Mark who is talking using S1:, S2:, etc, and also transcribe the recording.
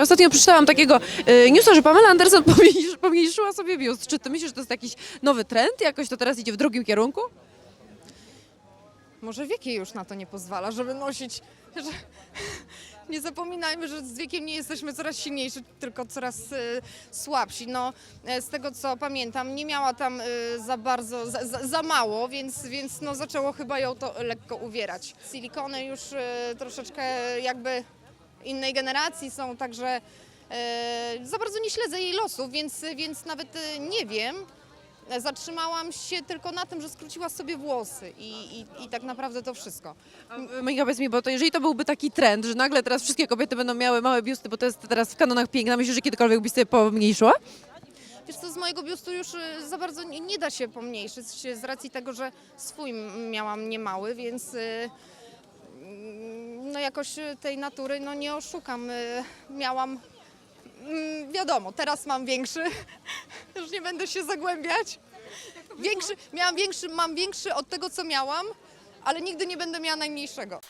S1: Ostatnio przeczytałam takiego y, newsa, że Pamela Anderson pomniejszy- pomniejszyła sobie biust. Czy ty myślisz, że to jest jakiś nowy trend? Jakoś to teraz idzie w drugim kierunku?
S2: Może wiek jej już na to nie pozwala, żeby nosić. Że... Nie zapominajmy, że z wiekiem nie jesteśmy coraz silniejsi, tylko coraz e, słabsi. No, e, z tego co pamiętam, nie miała tam e, za bardzo, za, za, za mało, więc, więc no, zaczęło chyba ją to lekko uwierać. Silikony już e, troszeczkę jakby innej generacji są, także e, za bardzo nie śledzę jej losów, więc, więc nawet e, nie wiem. Zatrzymałam się tylko na tym, że skróciła sobie włosy i, i, i tak naprawdę to wszystko.
S1: Monika, powiedz mi, bo to jeżeli to byłby taki trend, że nagle teraz wszystkie kobiety będą miały małe biusty, bo to jest teraz w kanonach piękna, myślisz, że kiedykolwiek byś sobie pomniejszyła?
S2: Wiesz co, z mojego biustu już y, za bardzo nie, nie da się pomniejszyć z racji tego, że swój miałam niemały, więc y, mm, no jakoś y, tej natury no nie oszukam. Y, Miałam, mm, wiadomo, teraz mam większy, już nie będę się zagłębiać. Większy, miałam większy, mam większy od tego, co miałam, ale nigdy nie będę miała najmniejszego.